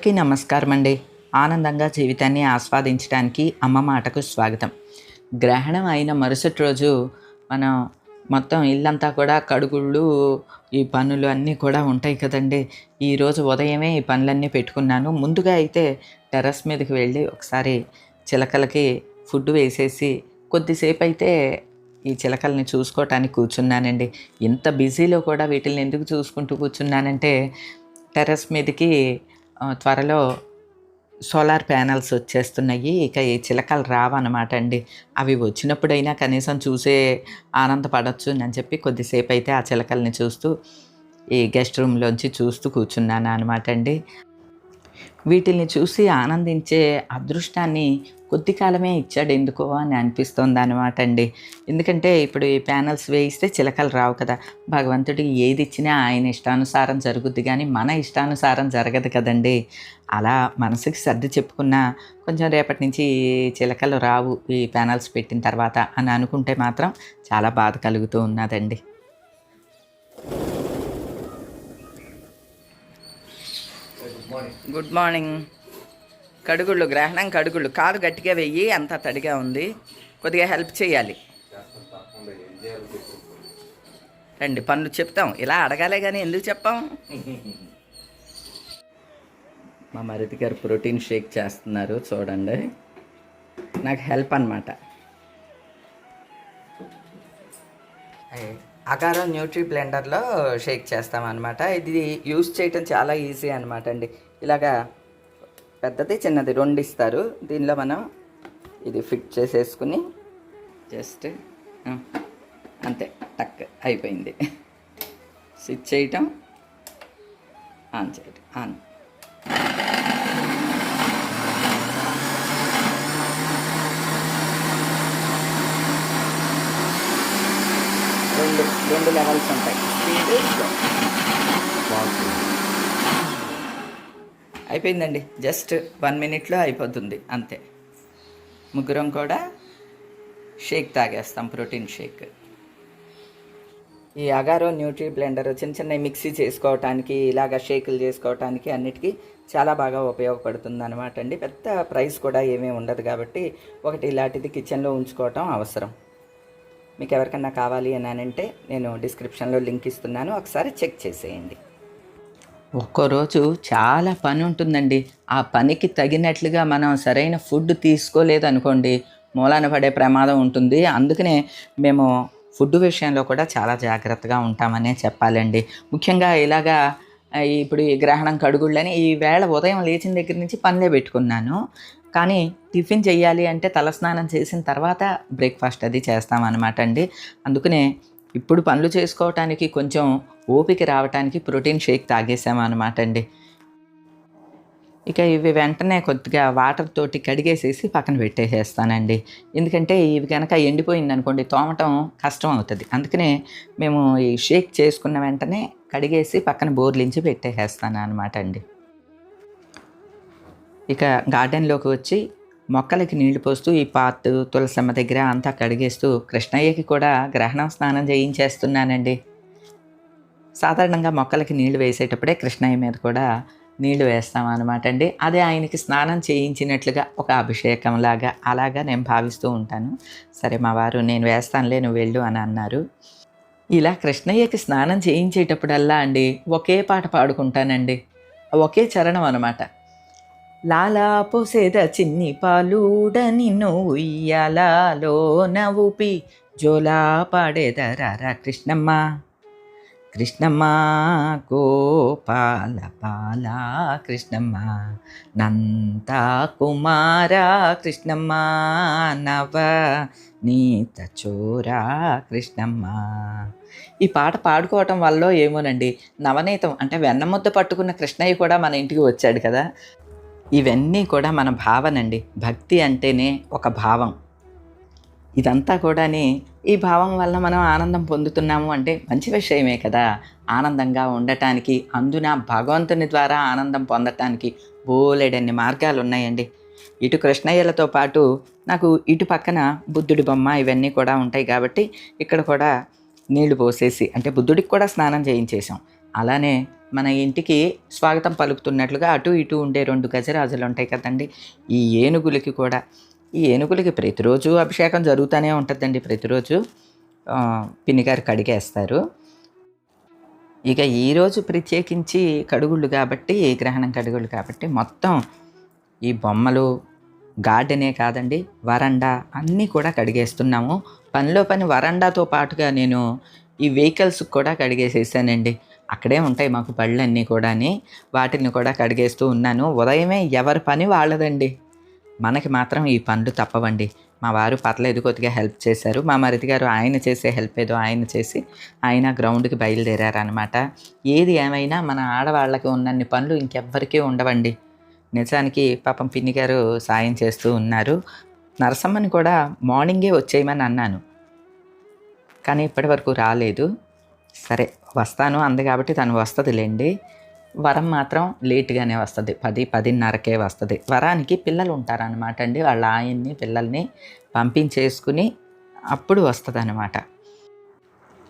అందరికీ నమస్కారం అండి ఆనందంగా జీవితాన్ని ఆస్వాదించడానికి అమ్మ మాటకు స్వాగతం. గ్రహణం అయిన మరుసటి రోజు మనం మొత్తం ఇల్లంతా కూడా కడుగుళ్ళు ఈ పనులు అన్నీ కూడా ఉంటాయి కదండి. ఈరోజు ఉదయమే ఈ పనులన్నీ పెట్టుకున్నాను. ముందుగా అయితే టెర్రస్ మీదకి వెళ్ళి ఒకసారి చిలకలకి ఫుడ్ వేసేసి కొద్దిసేపు అయితే ఈ చిలకల్ని చూసుకోవటానికి కూర్చున్నానండి. ఇంత బిజీలో కూడా వీటిని ఎందుకు చూసుకుంటూ కూర్చున్నానంటే టెర్రస్ మీదకి త్వరలో సోలార్ ప్యానల్స్ వచ్చేస్తున్నాయి. ఇక ఈ చిలకలు రావన్నమాట అండి. అవి వచ్చినప్పుడైనా కనీసం చూసే ఆనందపడవచ్చు అని చెప్పి కొద్దిసేపు అయితే ఆ చిలకల్ని చూస్తూ ఈ గెస్ట్ రూమ్లోంచి చూస్తూ కూర్చున్నాను అనమాట అండి. వీటిల్ని చూసి ఆనందించే అదృష్టాన్ని కొద్ది కాలమే ఇచ్చాడు ఎందుకో అని అనిపిస్తోంది అనమాట అండి. ఎందుకంటే ఇప్పుడు ఈ ప్యానల్స్ వేయిస్తే చిలకలు రావు కదా. భగవంతుడు ఏది ఇచ్చినా ఆయన ఇష్టానుసారం జరుగుద్ది కానీ మన ఇష్టానుసారం జరగదు కదండి. అలా మనసుకి సర్ది చెప్పుకున్నా కొంచెం రేపటి నుంచి ఈ చిలకలు రావు ఈ ప్యానల్స్ పెట్టిన తర్వాత అని అనుకుంటే మాత్రం చాలా బాధ కలుగుతూ ఉన్నదండి. గుడ్ మార్నింగ్ కడుగుళ్ళు గ్రహణం కడుగుళ్ళు. కాలు గట్టిగా వెయ్యి అంత తడిగా ఉంది. కొద్దిగా హెల్ప్ చేయాలి. రండి పనులు చెప్తాం. ఇలా అడగాలే కానీ ఎందుకు చెప్పాం? మా మరిది గారు ప్రోటీన్ షేక్ చేస్తున్నారు చూడండి. నాకు హెల్ప్ అనమాట అకారం న్యూట్రీ బ్లెండర్లో షేక్ చేస్తామన్నమాట. ఇది యూస్ చేయటం చాలా ఈజీ అనమాట అండి. ఇలాగా పెద్దది చిన్నది రెండు ఇస్తారు దీనిలో మనం ఇది ఫిట్ చేసేసుకుని జస్ట్ అంతే టక్ అయిపోయింది. స్విచ్ చేయటం ఆన్ చేయటం ఆన్. రెండు రెండు లెవెల్స్ ఉంటాయి. స్పీడ్ అయిపోయిందండి. జస్ట్ వన్ మినిట్లో అయిపోతుంది అంతే. ముగ్గురం కూడా షేక్ తాగేస్తాం ప్రోటీన్ షేక్. ఈ అగారో న్యూట్రీ బ్లెండర్ చిన్న చిన్న మిక్సీ చేసుకోవటానికి ఇలాగ షేకులు చేసుకోవటానికి అన్నిటికీ చాలా బాగా ఉపయోగపడుతుంది అనమాట అండి. పెద్ద ప్రైస్ కూడా ఏమీ ఉండదు కాబట్టి ఒకటి ఇలాంటిది కిచెన్లో ఉంచుకోవటం అవసరం. మీకు ఎవరికన్నా కావాలి అని అంటే నేను డిస్క్రిప్షన్లో లింక్ ఇస్తున్నాను ఒకసారి చెక్ చేసేయండి. ఒక్కరోజు చాలా పని ఉంటుందండి. ఆ పనికి తగినట్లుగా మనం సరైన ఫుడ్ తీసుకోలేదు అనుకోండి మూలాన పడే ప్రమాదం ఉంటుంది. అందుకనే మేము ఫుడ్ విషయంలో కూడా చాలా జాగ్రత్తగా ఉంటామనే చెప్పాలండి. ముఖ్యంగా ఇలాగా ఇప్పుడు ఈ గ్రహణం కడుగుళ్ళని ఈ వేళ ఉదయం లేచిన దగ్గర నుంచి పనులే పెట్టుకున్నాను. కానీ టిఫిన్ చేయాలి అంటే తలస్నానం చేసిన తర్వాత బ్రేక్ఫాస్ట్ అది చేస్తామన్నమాట అండి. అందుకనే ఇప్పుడు పనులు చేసుకోవటానికి కొంచెం ఓపిక రావటానికి ప్రోటీన్ షేక్ తాగేసామన్నమాట అండి. ఇక ఇవి వెంటనే కొద్దిగా వాటర్ తోటి కడిగేసేసి పక్కన పెట్టేసేస్తానండి. ఎందుకంటే ఇవి కనుక ఎండిపోయింది అనుకోండి తోమటం కష్టం అవుతుంది. అందుకనే మేము ఈ షేక్ చేసుకున్న వెంటనే కడిగేసి పక్కన బోర్లించి పెట్టేసేస్తాను అనమాట అండి. ఇక గార్డెన్లోకి వచ్చి మొక్కలకి నీళ్ళు పోస్తూ ఈ పాత్ తులసమ్మ దగ్గర అంతా కడిగేస్తూ కృష్ణయ్యకి కూడా గ్రహణం స్నానం చేయించేస్తున్నానండి. సాధారణంగా మొక్కలకి నీళ్ళు వేసేటప్పుడే కృష్ణయ్య మీద కూడా నీళ్ళు వేస్తాం అనమాట అండి. అదే ఆయనకి స్నానం చేయించినట్లుగా ఒక అభిషేకం లాగా అలాగా నేను భావిస్తూ ఉంటాను. సరే మా వారు నేను వేస్తానులే నువ్వు వెళ్ళు అని అన్నారు. ఇలా కృష్ణయ్యకి స్నానం చేయించేటప్పుడల్లా అండి ఒకే పాట పాడుకుంటానండి. ఒకే చరణం అనమాట లాలా పోసేద చిన్ని పాలూడ నిన్ను ఉయ్యాలలో నవ్వుపి జోలా పాడేదరారా కృష్ణమ్మ? కృష్ణమ్మ గోపాల పాల కృష్ణమ్మ. నంత కుమార కృష్ణమ్మ. నవ నీత చోరా కృష్ణమ్మ. ఈ పాట పాడుకోవటం వల్ల ఏమోనండి నవనీతం అంటే వెన్నముద్ద పట్టుకున్న కృష్ణయ్య కూడా మన ఇంటికి వచ్చాడు కదా. ఇవన్నీ కూడా మన భావనండి. భక్తి అంటేనే ఒక భావం. ఇదంతా కూడాని ఈ భావం వల్ల మనం ఆనందం పొందుతున్నాము అంటే మంచి విషయమే కదా. ఆనందంగా ఉండటానికి అందున భగవంతుని ద్వారా ఆనందం పొందటానికి బోలెడన్ని మార్గాలు ఉన్నాయండి ఇటు కృష్ణయ్యలతో పాటు నాకు ఇటు పక్కన బుద్ధుడి బొమ్మ ఇవన్నీ కూడా ఉంటాయి కాబట్టి ఇక్కడ కూడా నీళ్ళు పోసేసి అంటే బుద్ధుడికి కూడా స్నానం చేయించేసాం అలానే మన ఇంటికి స్వాగతం పలుకుతున్నట్లుగా అటు ఇటు ఉండే రెండు గజరాజులు ఉంటాయి కదండి. ఈ ఏనుగులకి కూడా ఈ ఏనుగులకి ప్రతిరోజు అభిషేకం జరుగుతూనే ఉంటుందండి. ప్రతిరోజు పినిగారు కడిగేస్తారు. ఇక ఈరోజు ప్రత్యేకించి కడుగుళ్ళు కాబట్టి గ్రహణం కడుగుళ్ళు కాబట్టి మొత్తం ఈ బొమ్మలు గార్డెనే కాదండి వరండా అన్నీ కూడా కడిగేస్తున్నాము. పనిలో పని వరండాతో పాటుగా నేను ఈ వెహికల్స్ కూడా కడిగేసేసానండి. అక్కడే ఉంటాయి మాకు పళ్ళన్నీ కూడాని. వాటిని కూడా కడిగేస్తూ ఉన్నాను. ఉదయమే ఎవరి పని వాళ్ళదండి. మనకి మాత్రం ఈ పనులు తప్పవండి. మా వారు పర్లేదు కొద్దిగా హెల్ప్ చేశారు. మా మరిది గారు ఆయన చేసే హెల్ప్ ఏదో ఆయన చేసి ఆయన గ్రౌండ్కి బయలుదేరారనమాట ఏది ఏమైనా మన ఆడవాళ్ళకి ఉన్నన్ని పనులు ఇంకెవ్వరికీ ఉండవండి. నిజానికి పాపం పిన్ని గారు సాయం చేస్తూ ఉన్నారు. నరసమ్మని కూడా మార్నింగే వచ్చేయమని అన్నాను. కానీ ఇప్పటి వరకు రాలేదు. సరే. వస్తాను. అంది కాబట్టి తను వస్తుందిలేండి. వరం మాత్రం లేట్గానే వస్తుంది. పది పదిన్నరకే వస్తుంది. వరానికి పిల్లలు ఉంటారనమాట అండి. వాళ్ళ ఆయన్ని పిల్లల్ని పంపించేసుకుని అప్పుడు వస్తుంది అనమాట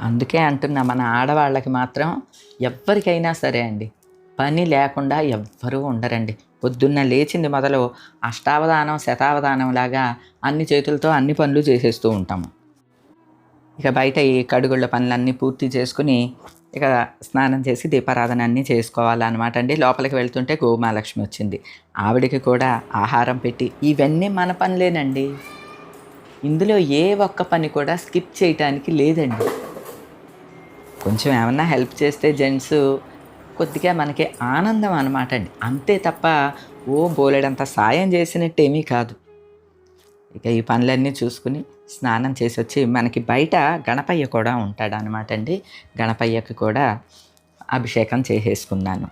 అందుకే అంటున్నా మన ఆడవాళ్ళకి మాత్రం ఎవ్వరికైనా సరే అండి పని లేకుండా ఎవ్వరూ ఉండరండి. పొద్దున్న లేచింది మొదలు అష్టావధానం శతావధానం లాగా అన్ని చేతులతో అన్ని పనులు చేసేస్తూ ఉంటాము. ఇక బయట ఈ కడుగుళ్ళ పనులన్నీ పూర్తి చేసుకుని ఇక స్నానం చేసి దీపారాధన అన్నీ చేసుకోవాలన్నమాట అండి. లోపలికి వెళ్తుంటే గోమాలక్ష్మి వచ్చింది. ఆవిడకి కూడా ఆహారం పెట్టి ఇవన్నీ మన పనులేనండి. ఇందులో ఏ ఒక్క పని కూడా స్కిప్ చేయటానికి లేదండి. కొంచెం ఏమన్నా హెల్ప్ చేస్తే జెంట్స్ కొద్దిగా మనకి ఆనందం అనమాట అండి. అంతే తప్ప ఓ బోలెడంత సాయం చేసినట్టేమీ కాదు. ఇక ఈ పనులన్నీ చూసుకుని స్నానం చేసి వచ్చి మనకి బయట గణపయ్య కూడా ఉంటాడు అనమాట అండి. గణపయ్యకి కూడా అభిషేకం చేసేసుకున్నాను.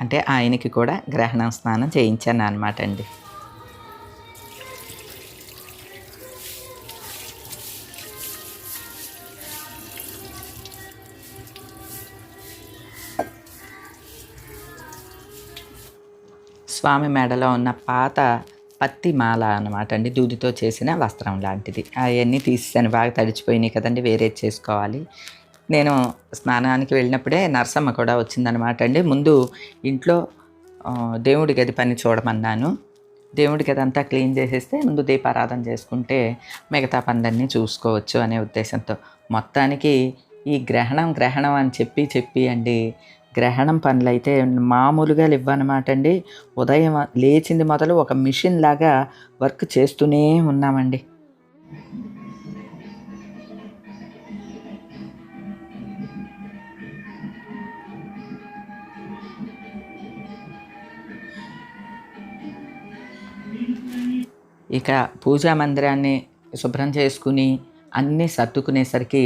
అంటే ఆయనకి కూడా గ్రహణం స్నానం చేయించాను అనమాట అండి. స్వామి మెడలో ఉన్న పాత పత్తి మాల అనమాట అండి. దూదితో చేసిన వస్త్రం లాంటిది. అవన్నీ తీసేసాను. బాగా తడిచిపోయినాయి కదండి. వేరే చేసుకోవాలి. నేను స్నానానికి వెళ్ళినప్పుడే నరసమ్మ కూడా వచ్చిందనమాట అండి. ముందు ఇంట్లో దేవుడి గది పని చూడమన్నాను. దేవుడి గది అంతా క్లీన్ చేసేస్తే ముందు దీపారాధన చేసుకుంటే మిగతా పనులన్నీ చూసుకోవచ్చు అనే ఉద్దేశంతో. మొత్తానికి ఈ గ్రహణం గ్రహణం అని చెప్పి చెప్పి అండి గ్రహణం పనులు అయితే మామూలుగా ఇవ్వనమాట అండి. ఉదయం లేచింది మొదలు ఒక మిషన్ లాగా వర్క్ చేస్తూనే ఉన్నామండి. ఇక పూజా మందిరాన్ని శుభ్రం చేసుకుని అన్నీ సర్దుకునేసరికి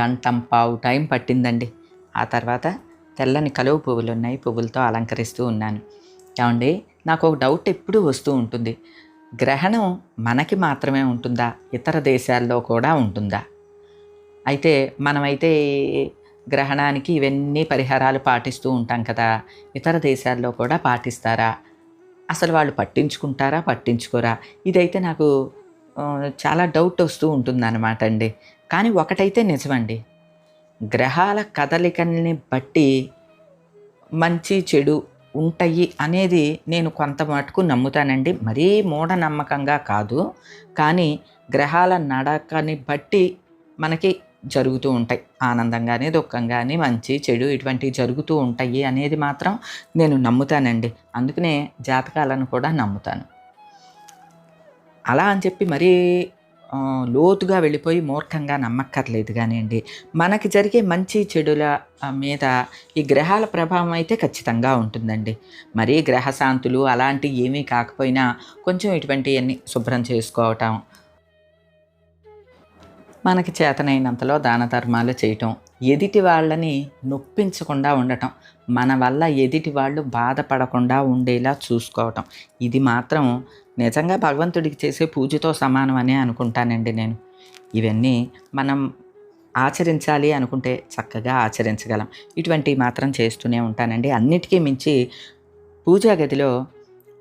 గంటం పావు టైం పట్టిందండి. ఆ తర్వాత తెల్లని కలువ పువ్వులు ఉన్నాయి పువ్వులతో అలంకరిస్తూ ఉన్నాను. ఏమండి నాకు ఒక డౌట్ ఎప్పుడూ వస్తూ ఉంటుంది. గ్రహణం మనకి మాత్రమే ఉంటుందా? ఇతర దేశాల్లో కూడా ఉంటుందా? అయితే మనమైతే గ్రహణానికి ఇవన్నీ పరిహారాలు పాటిస్తూ ఉంటాం కదా. ఇతర దేశాల్లో కూడా పాటిస్తారా? అసలు వాళ్ళు పట్టించుకుంటారా? పట్టించుకోరా? ఇదైతే నాకు చాలా డౌట్ వస్తూ ఉంటుందన్నమాట అండి. కానీ ఒకటైతే నిజమండి. గ్రహాల కదలికల్ని బట్టి మంచి చెడు ఉంటాయి అనేది నేను కొంత మటుకు నమ్ముతానండి. మరీ మూఢనమ్మకంగా కాదు. కానీ గ్రహాల నడకని బట్టి మనకి జరుగుతూ ఉంటాయి. ఆనందం కానీ దుఃఖం కానీ మంచి చెడు ఇటువంటివి జరుగుతూ ఉంటాయి అనేది మాత్రం నేను నమ్ముతానండి. అందుకనే జాతకాలను కూడా నమ్ముతాను. అలా అని చెప్పి మరీ లోతుగా వెళ్ళిపోయి మూర్ఖంగా నమ్మక్కర్లేదు కానివ్వండి. మనకి జరిగే మంచి చెడుల మీద ఈ గ్రహాల ప్రభావం అయితే ఖచ్చితంగా ఉంటుందండి. మరీ గ్రహశాంతులు అలాంటివి ఏమీ కాకపోయినా కొంచెం ఇటువంటివన్నీ శుభ్రం చేసుకోవటం మనకి చేతనైనంతలో దాన ధర్మాలు చేయటం ఎదుటి వాళ్ళని నొప్పించకుండా ఉండటం మన వల్ల ఎదిటి వాళ్ళు బాధపడకుండా ఉండేలా చూసుకోవటం. ఇది మాత్రం నిజంగా భగవంతుడికి చేసే పూజతో సమానం అనే అనుకుంటానండి నేను. ఇవన్నీ మనం ఆచరించాలి అనుకుంటే చక్కగా ఆచరించగలం. ఇటువంటివి మాత్రం చేస్తూనే ఉంటానండి. అన్నిటికీ మించి పూజా గదిలో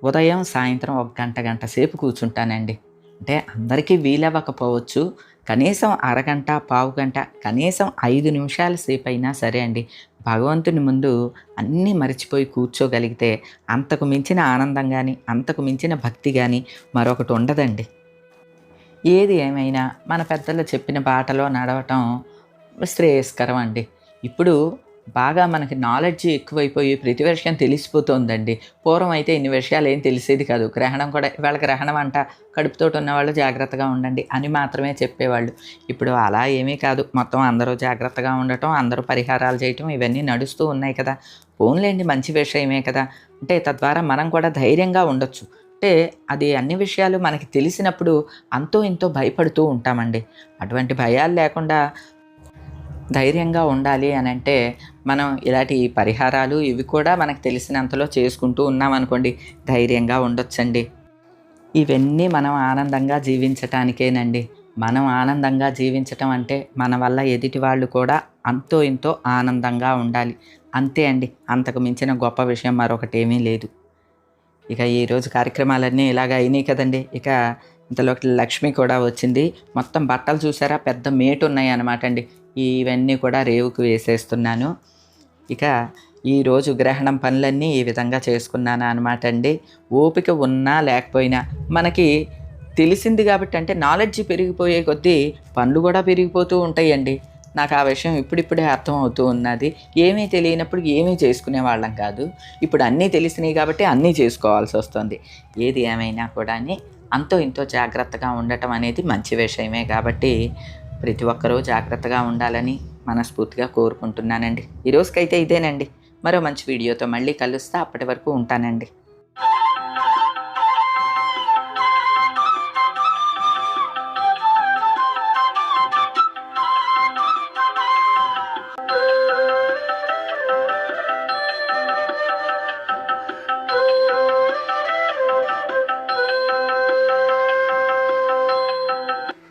ఉదయం సాయంత్రం ఒక గంట గంట సేపు కూర్చుంటానండి. అంటే అందరికీ వీలవ్వకపోవచ్చు. కనీసం అరగంట పావు గంట కనీసం ఐదు నిమిషాల సేపు అయినా సరే అండి భగవంతుని ముందు అన్నీ మర్చిపోయి కూర్చోగలిగితే అంతకు మించిన ఆనందం కానీ అంతకు మించిన భక్తి కానీ మరొకటి ఉండదండి. ఏది ఏమైనా మన పెద్దలు చెప్పిన బాటలో నడవటం శ్రేయస్కరం అండి. ఇప్పుడు బాగా మనకి నాలెడ్జ్ ఎక్కువైపోయి ప్రతి విషయం తెలిసిపోతుందండి. పూర్వం అయితే ఇన్ని విషయాలు ఏం తెలిసేది కాదు. గ్రహణం కూడా ఇవాళ గ్రహణం అంట ఉన్న ఉన్నవాళ్ళు జాగ్రత్తగా ఉండండి అని మాత్రమే చెప్పేవాళ్ళు. ఇప్పుడు అలా ఏమీ కాదు. మొత్తం అందరూ జాగ్రత్తగా ఉండటం అందరూ పరిహారాలు చేయటం ఇవన్నీ నడుస్తూ ఉన్నాయి కదా. ఫోన్లేండి మంచి విషయమే కదా. అంటే తద్వారా మనం కూడా ధైర్యంగా ఉండొచ్చు. అంటే అది అన్ని విషయాలు మనకి తెలిసినప్పుడు అంతో ఇంతో భయపడుతూ ఉంటామండి. అటువంటి భయాలు లేకుండా ధైర్యంగా ఉండాలి అని అంటే మనం ఇలాంటి పరిహారాలు ఇవి కూడా మనకు తెలిసినంతలో చేసుకుంటూ ఉన్నామనుకోండి ధైర్యంగా ఉండొచ్చండి. ఇవన్నీ మనం ఆనందంగా జీవించటానికేనండి. మనం ఆనందంగా జీవించటం అంటే మన వల్ల ఎదుటి వాళ్ళు కూడా అంతో ఇంతో ఆనందంగా ఉండాలి. అంతే అండి. అంతకు మించిన గొప్ప విషయం మరొకటేమీ లేదు. ఇక ఈరోజు కార్యక్రమాలన్నీ ఇలాగ అయినాయి కదండి. ఇక ఇంతలోకి లక్ష్మి కూడా వచ్చింది. మొత్తం బట్టలు చూసారా? పెద్ద మేటు ఉన్నాయి అనమాట అండి. ఇవన్నీ కూడా రేవుకు వేసేస్తున్నాను. ఇక ఈరోజు గ్రహణం పనులన్నీ ఈ విధంగా చేసుకున్నాను అనమాట అండి. ఓపిక ఉన్నా లేకపోయినా మనకి తెలిసింది కాబట్టి అంటే నాలెడ్జ్ పెరిగిపోయే కొద్దీ పనులు కూడా పెరిగిపోతూ ఉంటాయండి. నాకు ఆ విషయం ఇప్పుడిప్పుడే అర్థం అవుతూ ఉన్నది. ఏమీ తెలియనప్పుడు ఏమీ చేసుకునే వాళ్ళం కాదు. ఇప్పుడు అన్నీ తెలిసినాయి కాబట్టి అన్నీ చేసుకోవాల్సి వస్తుంది. ఏది ఏమైనా కూడా అంతో ఇంతో జాగ్రత్తగా ఉండటం అనేది మంచి విషయమే కాబట్టి ప్రతి ఒక్కరూ జాగ్రత్తగా ఉండాలని మనస్ఫూర్తిగా కోరుకుంటున్నానండి. ఈ రోజుకైతే ఇదేనండి. మరో మంచి వీడియోతో మళ్ళీ కలుస్తా. అప్పటి వరకు ఉంటానండి.